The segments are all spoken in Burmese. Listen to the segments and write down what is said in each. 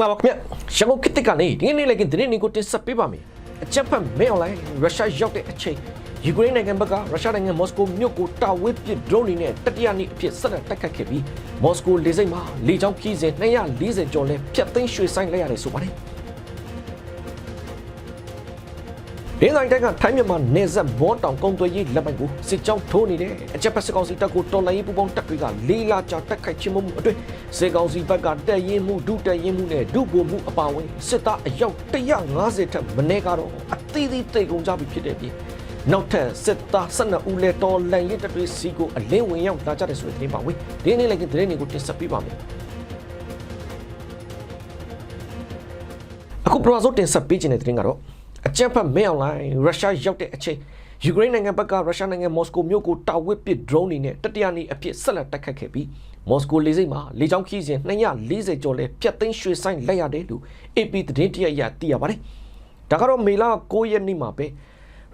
မင်္ဂလာပါခင်ဗျရန်ကုန်ခေတ်တစ်ကနေဒီနေ့လည်းကင်းဒီနေ့ကိုတင်ဆက်ပေးပါမယ်အချက်ဖက်မဲအွန်လိုင်းရုရှားရောက်တဲ့အချိန်ယူကရိန်းနိုင်ငံဘက်ကရုရှားနိုင်ငံမော်စကိုမြို့ကိုတာဝစ်ပစ် drone တွေနဲ့တတိယနေ့အဖြစ်ဆက်လက်တိုက်ခတ်ခဲ့ပြီးမော်စကိုလေဆိပ်မှာလေကြောင်းခီးစဉ်240ကျော်လဲဖျက်သိမ်းရွှေ့ဆိုင်းလိုက်ရတယ်ဆိုပါတယ်ဒင်းဆိုင်တိုက်ကထိုင်းမြန်မာနေဆက်ဘောတောင်ကုန်းသွေးရေးလက်ပိုက်ကိုစစ်ကြောင်းထိုးနေတယ်အချက်ဖက်စစ်ကောင်စီတပ်ကိုတော်လိုင်းရေးပူပေါင်းတပ်တွေကလေးလာကြောင်တက်ခိုက်ချင်းမှုအတွင်း စစ်ကောင်စီဘက်ကတက်ရင်မှုဒုတက်ရင်မှုနဲ့ဒုဗိုလ်မှုအပါအဝင်စစ်သားအယောက်150ထက်မနည်းကတော့အသီးသီးတိတ်ကုန်ကြပြီဖြစ်တဲ့ပြင်နောက်ထပ်စစ်သား12ဦးလဲတော်လိုင်းရေးတပ်တွေစီကိုအလင်းဝင်ရောက်လာကြတဲ့ဆိုတဲ့တင်ပါဝင်ဒီနေ့လည်းကတဲ့နေ့ကိုတင်ဆက်ပေးပါမယ်အခုပရောဇိုတင်ဆက်ပေးခြင်းတဲ့တင်ကတော့အကြံဖတ်မဲအွန်လိုင်းရုရှားရောက်တဲ့အချိန် ယူကရိန်းနိုင်ငံဘက်ကရုရှားနိုင်ငံမော်စကိုမြို့ကိုတာဝစ်ပစ် drone တွေနဲ့တတိယနေ့အဖြစ်ဆက်လက်တိုက်ခတ်ခဲ့ပြီးမော်စကိုလေဆိပ်မှာလေကြောင်းခီးစဉ်240ကျော်လဲဖျက်သိမ်းရွှေ့ဆိုင်းလိုက်ရတယ်လို့ AP သတင်းတရရသိရပါတယ်။ဒါကတော့မေလ9ရက်နေ့မှာပဲ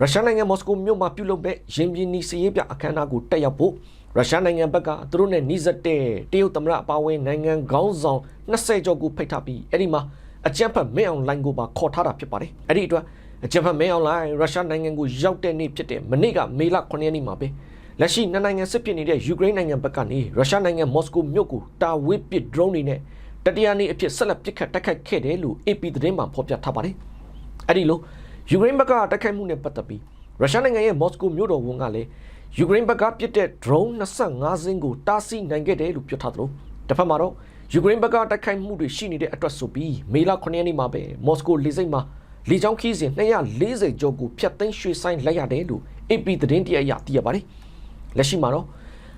ရုရှားနိုင်ငံမော်စကိုမြို့မှာပြုလုပ်တဲ့ရင်ပြင်းနီစရေးပြအခမ်းအနားကိုတက်ရောက်ဖို့ရုရှားနိုင်ငံဘက်ကသူတို့နဲ့နှိစက်တဲ့တရုတ်သမ္မတအပါအဝင်နိုင်ငံခေါင်းဆောင်20ကျော်ကိုဖိတ်ထားပြီးအဲ့ဒီမှာအကြံဖတ်မဲအွန်လိုင်းကိုပါခေါ်ထားတာဖြစ်ပါတယ်။အဲ့ဒီအတွက် အကြံဖတ်မဲအွန်လိုင်းရုရှားနိုင်ငံကိုရောက်တဲ့နေ့ဖြစ်တဲ့မနေ့ကမေလ9ရက်နေ့မှာပဲလက်ရှိနှစ်နိုင်ငံစစ်ဖြစ်နေတဲ့ယူကရိန်းနိုင်ငံဘက်ကနေရုရှားနိုင်ငံမော်စကိုမြို့ကိုတာဝစ်ပစ် drone တွေနဲ့တတိယနေ့အဖြစ်ဆက်လက်ပစ်ခတ်တိုက်ခိုက်ခဲ့တယ်လို့ AP သတင်းမှာဖော်ပြထားပါတယ်။အဲ့ဒီလိုယူကရိန်းဘက်ကတိုက်ခိုက်မှုနဲ့ပတ်သက်ပြီးရုရှားနိုင်ငံရဲ့မော်စကိုမြို့တော်ဝန်ကလည်းယူကရိန်းဘက်ကပစ်တဲ့ drone 25စင်းကိုတားဆီးနိုင်ခဲ့တယ်လို့ပြောထားသလိုတစ်ဖက်မှာတော့ယူကရိန်းဘက်ကတိုက်ခိုက်မှုတွေရှိနေတဲ့အတွက်ဆိုပြီးမေလ9ရက်နေ့မှာပဲမော်စကိုလေဆိပ်မှာ လေကြောင်းခီးစဉ်240ကျော်ကိုဖျက်သိမ်းရွှေ့ဆိုင်းလိုက်ရတယ်လို့ AP သတင်းတရရသိရပါတယ်။လက်ရှိမှာတော့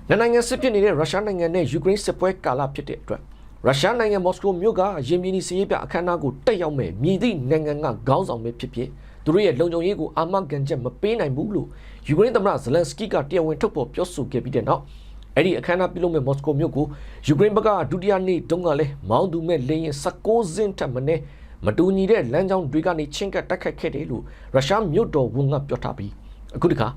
နှစ်နိုင်ငံစစ်ဖြစ်နေတဲ့ရုရှားနိုင်ငံနဲ့ယူကရိန်းစစ်ပွဲကာလဖြစ်တဲ့အတွက်ရုရှားနိုင်ငံမော်စကိုမြို့ကရင်မြင်းစီရေးပြအခမ်းအနားကိုတက်ရောက်မဲ့မြည်သည့်နိုင်ငံကခေါင်းဆောင်ပဲဖြစ်ဖြစ်သူတို့ရဲ့လုံခြုံရေးကိုအာမခံချက်မပေးနိုင်ဘူးလို့ယူကရိန်းသမ္မတဇလန်စကီကတရားဝင်ထုတ်ဖော်ပြောဆိုခဲ့ပြီးတဲ့နောက်အဲ့ဒီအခမ်းအနားပြုလုပ်မဲ့မော်စကိုမြို့ကိုယူကရိန်းဘက်ကဒုတိယနေ့တုန်းကလည်းမောင်းသူမဲ့လေရင်16စင်းထပ်မင်း မတူညီတဲ့လမ်းကြောင်းတွေကနေချင်းကပ်တက်ခတ်ခဲ့တယ်လို့ရုရှားမြို့တော်ဝန်ကပြောထားပြီးအခုတခါ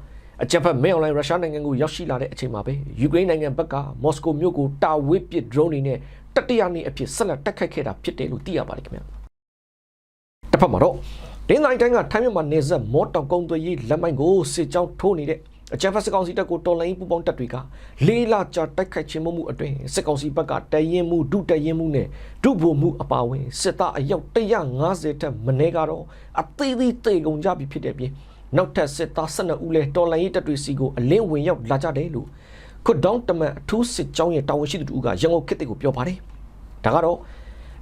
အကြံဖက်မဲအွန်လိုင်းရုရှားနိုင်ငံကိုရောက်ရှိလာတဲ့အချိန်မှာပဲယူကရိန်းနိုင်ငံဘက်ကမော်စကိုမြို့ကိုတာဝစ်ပစ် drone တွေနဲ့တတိယနေ့အဖြစ်ဆက်လက်တက်ခတ်ခဲ့တာဖြစ်တယ်လို့သိရပါတယ်ခင်ဗျာတစ်ဖက်မှာတော့ဒင်းတိုင်းတိုင်းကထိုင်းမြန်မာနေဆက်မော်တောင်ကုန်းသွေးရေးလက်မိုင်းကိုစစ်ကြောင်းထိုးနေတဲ့ အကြံဖက်စစ်ကောင်စီတပ်ကိုတော်လိုင်းပူပေါင်းတပ်တွေကလေးလကြာတိုက်ခိုက်ခြင်းမှုအတွင်းစစ်ကောင်စီဘက်ကတရင်မှုဒုတရင်မှုနဲ့ဒုဗိုလ်မှုအပါအဝင်စစ်သားအယောက်150ထက်မနည်းကတော့အသေးသေးတေကုန်ကြပြီဖြစ်တဲ့ပြင်နောက်ထပ်စစ်သား12ဦးလဲတော်လိုင်းရေးတပ်တွေစီကိုအလင်းဝင်ရောက်လာကြတယ်လို့ခွတ်ဒေါင်းတမန်အထူးစစ်ကြောင်းရဲ့တာဝန်ရှိသူတို့ကရန်ကုန်ခေတ်တွေကိုပြောပါတယ်ဒါကတော့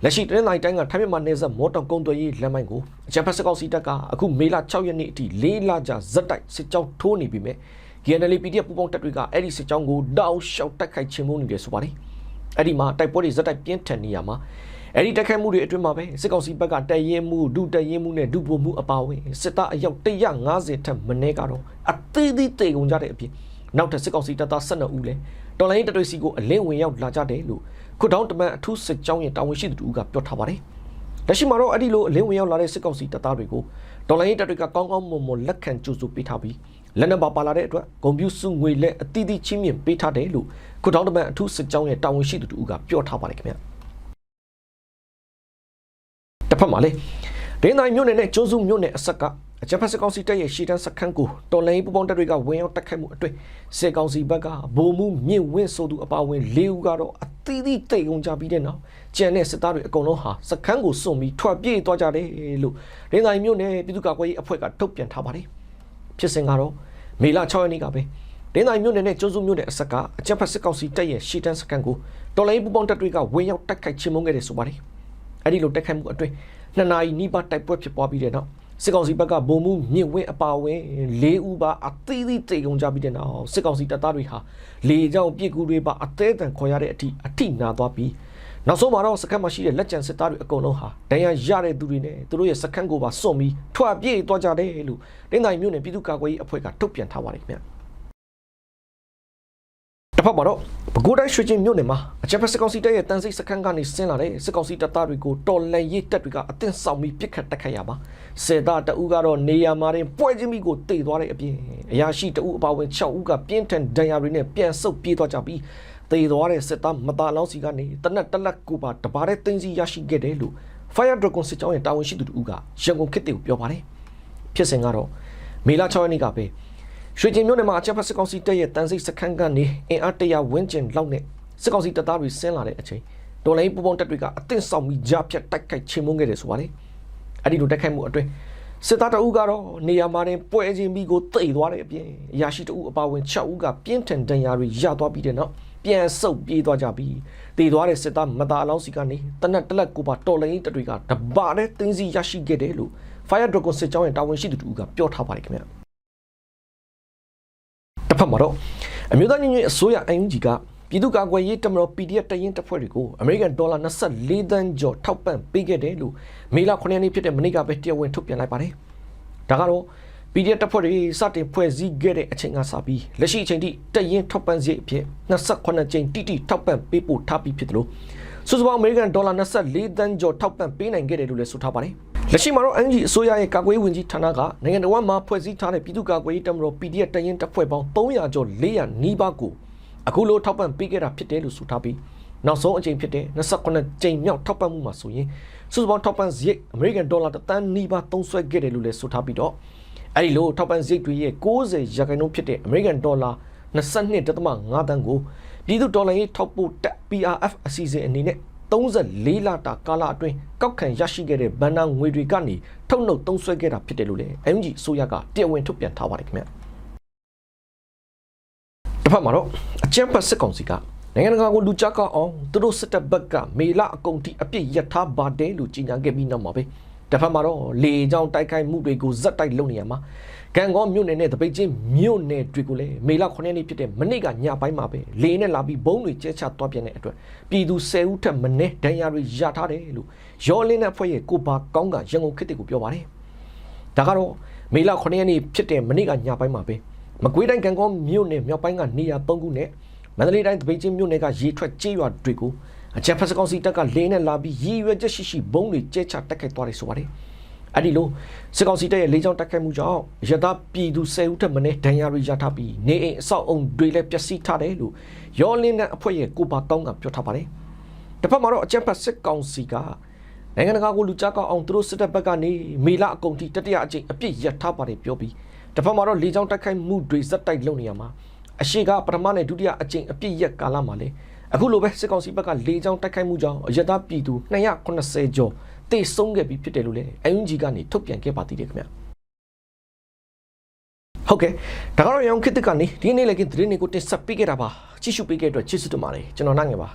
လက်ရှိတနင်္လာရီတိုင်းကထိုင်းမြန်မာနယ်စပ်မော်တော်ကုန်းသွေးရေးလမ်းမိုင်းကိုအကြံဖက်စကောက်စီတပ်ကအခုမေလ6ရက်နေ့အထိ၄လကြာဇက်တိုက်စစ်ကြောင်းထိုးနေပြီမဲ့ GNL PDF ပူပေါင်းတပ်တွေကအဲ့ဒီစစ်ကြောင်းကိုတောက်လျှောက်တိုက်ခိုက်ခြင်းမှုနေတယ်ဆိုပါတယ်အဲ့ဒီမှာတိုက်ပွဲတွေဇက်တိုက်ပြင်းထန်နေရမှာအဲ့ဒီတိုက်ခိုက်မှုတွေအတွင်းမှာပဲစစ်ကောင်စီဘက်ကတိုက်ရင်မှုဒုတိုက်ရင်မှုနဲ့ဒုဗိုလ်မှုအပါအဝင်စစ်သားအယောက်150ထက်မနည်းကတော့အသေးသေးတေကုန်ကြတဲ့အပြင်နောက်ထပ်စစ်ကောင်စီတပ်သား12ဦးလဲတော်လိုင်းတပ်တွေစီကိုအလင်းဝင်ရောက်လာကြတယ်လို့ ခုတောင်းတမန်အထူးစစ်ကြောင်းရဲ့တာဝန်ရှိသူကပြောထားပါတယ်လက်ရှိမှာတော့အဲ့ဒီလိုအလင်းဝင်ရောက်လာတဲ့စစ်ကောင်စီတပ်သားတွေကိုဒေါ်လာရေးတပ်တွေကကောင်းကောင်းမွန်မွန်လက်ခံကြိုးစုပေးထားပြီးလက်နက်ပါပါလာတဲ့အတွက်ဂုံပြူစုငွေလက်အတီးတီးချင်းမြင့်ပေးထားတယ်လို့ခုတောင်းတမန်အထူးစစ်ကြောင်းရဲ့တာဝန်ရှိသူတို့ကပြောထားပါတယ်ခင်ဗျာတစ်ဖက်မှာလေဒင်းတိုင်းမြို့နယ်နဲ့ကျွန်းစုမြို့နယ်အဆက်က အကြမ်းဖက်စစ်ကောင်စီတပ်ရဲ့ရှီတန်းစခန်းကိုတော်လိုင်းပူပေါင်းတပ်တွေကဝင်ရောက်တိုက်ခိုက်မှုအတွင်းစစ်ကောင်စီဘက်ကဗိုလ်မှုမြင့်ဝင်းဆိုသူအပါအဝင်၄ဦးကတော့အသီးသီးတိတ်ကုန်ကြပြီးတဲ့နောက်ကျန်တဲ့စစ်သားတွေအကုန်လုံးဟာစခန်းကိုစွန့်ပြီးထွက်ပြေးသွားကြတယ်လို့ဒင်းတိုင်းမြို့နယ်ပြည်သူ့ကာကွယ်ရေးအဖွဲ့ကထုတ်ပြန်ထားပါတယ်ဖြစ်စဉ်ကတော့မေလ6ရက်နေ့ကပဲဒင်းတိုင်းမြို့နယ်နဲ့ကျွန်းစုမြို့နယ်အဆက်ကအကြမ်းဖက်စစ်ကောင်စီတပ်ရဲ့ရှီတန်းစခန်းကိုတော်လိုင်းပူပေါင်းတပ်တွေကဝင်ရောက်တိုက်ခိုက်ချေမှုန်းခဲ့တယ်ဆိုပါတယ်အဲ့ဒီလိုတိုက်ခိုက်မှုအတွင်းနှစ်နာရီနီးပါးတိုက်ပွဲဖြစ်ပွားပြီးတဲ့နောက် စစ်ကောင်စီဘက်ကဗိုလ်မှူးမြင့်ဝင်းအပါအဝင်၄ဦးပါအသေးသေးတေကုန်ကြပြီးတဲ့နောက်စစ်ကောင်စီတပ်သားတွေဟာလေကြောင်းပြစ်ကူတွေပါအသေးအံခေါ်ရတဲ့အထိအထိနာသွားပြီးနောက်ဆုံးမှာတော့စခန်းမှာရှိတဲ့လက်ကျန်စစ်သားတွေအကုန်လုံးဟာဒဏ်ရာရတဲ့သူတွေနဲ့သူတို့ရဲ့စခန်းကိုပါစွန့်ပြီးထွက်ပြေးသွားကြတယ်လို့တင်းတိုင်းမြို့နယ်ပြည်သူ့ကာကွယ်ရေးအဖွဲ့ကထုတ်ပြန်ထားပါတယ်ခင်ဗျာတစ် ဖက်မှာတော့ပဲခူးတိုင်းရွှေချင်းမြို့နယ်မှာအချက်ဖက်စစ်ကောင်စီတပ်ရဲ့တန်စိတ်စခန်းကနေဆင်းလာတဲ့စစ်ကောင်စီတပ်သားတွေကိုတော်လန်ရေးတပ်တွေကအသင့်ဆောင်ပြီးပစ်ခတ်တိုက်ခိုက်ရပါစစ်သားတအူးကတော့နေရာမှာတင်ပွဲချင်းမိကိုတိတ်သွားတဲ့အပြင်အရာရှိတအူးအပါဝင်6ဦးကပြင်းထန်ဒဏ်ရာတွေနဲ့ပြန်ဆုတ်ပြေးသွားကြပြီးတေသွားတဲ့စစ်သားမသားလောင်းစီကနေတနက်တလက်ကိုပါတပါးတဲ့တင်းစီရရှိခဲ့တယ်လို့ Fire Dragon စစ်ကြောင်းရဲ့တာဝန်ရှိသူတူကရန်ကုန်ခေတ်တွေကိုပြောပါတယ်ဖြစ်စဉ်ကတော့မေလ6ရက်နေ့ကပဲ ရွှေကျင်မြို့နယ်မှာအကြမ်းဖက်စစ်ကောင်စီတပ်ရဲ့တန်စိတ်စခန်းကနေအင်အားတရာဝန်းကျင်လောက်နဲ့စစ်ကောင်စီတပ်သားတွေဆင်းလာတဲ့အချိန်တော်လိုင်းပူပေါင်းတပ်တွေကအသင့်ဆောင်ပြီးကြားဖြတ်တိုက်ခိုက်ချေမှုန်းခဲ့တယ်ဆိုပါတယ်အဲ့ဒီလိုတိုက်ခိုက်မှုအတွင်းစစ်သားတအုပ်ကတော့နေရာမှာတင်ပွဲချင်းပြီးကိုတိတ်သွားတဲ့အပြင်အရာရှိတအုပ်အပါဝင်6ဦးကပြင်းထန်ဒဏ်ရာတွေရသွားပြီးတဲ့နောက်ပြန်ဆုတ်ပြေးသွားကြပြီးတည်သွားတဲ့စစ်သားမသားအလောင်းစီကနေတနက်တလက်ကိုပါတော်လိုင်းတပ်တွေကတပါတဲ့တင်းစီရရှိခဲ့တယ်လို့ Fire Dragon စစ်ကြောင်းရဲ့တာဝန်ရှိသူတူကပြောထားပါတယ်ခင်ဗျာ တစ်ဖက်မှာတော့အမျိုးသားညီညွတ်ရေးအစိုးရ UNG ကပြည်သူ့ကာကွယ်ရေးတပ်မတော် PDF တရင်တပ်ဖွဲ့တွေကိုအမေရိကန်ဒေါ်လာ24သန်းကျော်ထောက်ပံ့ပေးခဲ့တယ်လို့မေလ9ရက်နေ့ဖြစ်တဲ့မနေ့ကပဲတရားဝင်ထုတ်ပြန်လိုက်ပါတယ်။ဒါကတော့ PDF တပ်ဖွဲ့တွေစတင်ဖွဲ့စည်းခဲ့တဲ့အချိန်ကစပြီးလက်ရှိအချိန်ထိတရင်ထောက်ပံ့စရိတ်အဖြစ်28ကြိမ်တိတိထောက်ပံ့ပေးဖို့ထားပြီးဖြစ်တယ်လို့စုစုပေါင်းအမေရိကန်ဒေါ်လာ24သန်းကျော်ထောက်ပံ့ပေးနိုင်ခဲ့တယ်လို့လည်းဆိုထားပါတယ်။ လက်ရှိမှာတော့ NG အစိုးရရဲ့ကာကွယ်ရေးဝန်ကြီးဌာနကနိုင်ငံတော်မှာဖွဲ့စည်းထားတဲ့ပြည်သူ့ကာကွယ်ရေးတပ်မတော် PDF တရင်တပ်ဖွဲ့ပေါင်း300ကျော်400နီးပါးကိုအခုလိုထောက်ပံ့ပေးခဲ့တာဖြစ်တယ်လို့ဆိုထားပြီးနောက်ဆုံးအကြိမ်ဖြစ်တဲ့28ကြိမ်မြောက်ထောက်ပံ့မှုမှာဆိုရင်စုစုပေါင်းထောက်ပံ့စရိတ်အမေရိကန်ဒေါ်လာတန်းနီးပါးသုံးစွဲခဲ့တယ်လို့လည်းဆိုထားပြီးတော့အဲ့ဒီလိုထောက်ပံ့စရိတ်တွေရဲ့60ရာခိုင်နှုန်းဖြစ်တဲ့အမေရိကန်ဒေါ်လာ22.5တန်းကိုပြည်သူဒေါ်လာရေးထောက်ပို့တက် PRF အစီအစဉ်အနေနဲ့ 34လတာကာလအတွင်းကောက်ခံရရှိခဲ့တဲ့ဘဏ္ဍာငွေတွေကနေထုတ်နှုတ်သုံးစွဲခဲ့တာဖြစ်တယ်လို့လည်း MG အစိုးရကတရားဝင်ထုတ်ပြန်ထားပါတယ်ခင်ဗျာတစ်ဖက်မှာတော့အကြမ်းဖက်စစ်ကောင်စီကနိုင်ငံတကာကိုလူကြကောက်အောင်သူတို့စစ်တပ်ဘက်ကမေလအကုန်ထိအပြစ်ရထားပါတယ်လို့ကြေညာခဲ့ပြီးနောက်မှာပဲတစ်ဖက်မှာတော့လေကြောင်းတိုက်ခိုက်မှုတွေကိုဇက်တိုက်လုပ်နေရမှာ ကံကောမြို့နယ်နဲ့တပိတ်ချင်းမြို့နယ်တွေကိုလည်းမေလ9ရက်နေ့ဖြစ်တဲ့မနေ့ကညပိုင်းမှာပဲလေနဲ့လာပြီးဘုံတွေကျဲချသွားပြန်တဲ့အတွက်ပြည်သူ10ဦးထက်မနည်းဒဏ်ရာတွေရထားတယ်လို့ရောလင်းတဲ့ဖွဲ့ရဲ့ကိုပါကောင်းကရန်ကုန်ခေတ်တွေကိုပြောပါတယ်ဒါကတော့မေလ9ရက်နေ့ဖြစ်တဲ့မနေ့ကညပိုင်းမှာပဲမကွေးတိုင်းကံကောမြို့နယ်မြောက်ပိုင်းကနေရာ3ခုနဲ့မန္တလေးတိုင်းတပိတ်ချင်းမြို့နယ်ကရေထွက်ကြေးရွာတွေကိုအချက်ဖက်စကောင်စီတပ်ကလေနဲ့လာပြီးရည်ရွယ်ချက်ရှိရှိဘုံတွေကျဲချတက်ခိုက်သွားတယ်ဆိုပါတယ် အဲ့ဒီလိုစစ်ကောင်စီတပ်ရဲ့လေကြောင်းတိုက်ခိုက်မှုကြောင့်ရသပြည်သူ10ဦးထက်မနည်းဒဏ်ရာတွေရထားပြီးနေအိမ်အဆောက်အုံတွေလည်းပျက်စီးထားတယ်လို့ရောလင်းတဲ့အဖွဲ့ရဲ့ကိုပါတောင်းကပြောထားပါတယ်တစ်ဖက်မှာတော့အကြံဖတ်စစ်ကောင်စီကနိုင်ငံတကာကိုလူကြားကောက်အောင်သူတို့စစ်တပ်ဘက်ကနေမေလအကုန်ထိတတိယအကြိမ်အပြစ်ရထားပါတယ်ပြောပြီးတစ်ဖက်မှာတော့လေကြောင်းတိုက်ခိုက်မှုတွေဇက်တိုက်လုပ်နေရမှာအရှိကပထမနဲ့ဒုတိယအကြိမ်အပြစ်ရက်ကာလမှာလေအခုလိုပဲစစ်ကောင်စီဘက်ကလေကြောင်းတိုက်ခိုက်မှုကြောင့်ရသပြည်သူ280ကျော် တေဆုံးခဲ့ပြီးဖြစ်တယ်လို့လည်းအယွန်ဂျီကနေထုတ်ပြန်ခဲ့ပါသေးတယ်ခင်ဗျာဟုတ်ကဲ့ဒါကတော့ရောင်ခေတ်ကနေဒီနေ့လည်းကသတင်းတွေကိုတင်ဆက်ပေးခဲ့တာပါကြည့်ရှုပေးခဲ့တဲ့အတွက်ကျေးဇူးတင်ပါတယ်ကျွန်တော်နိုင်ငယ်ပါ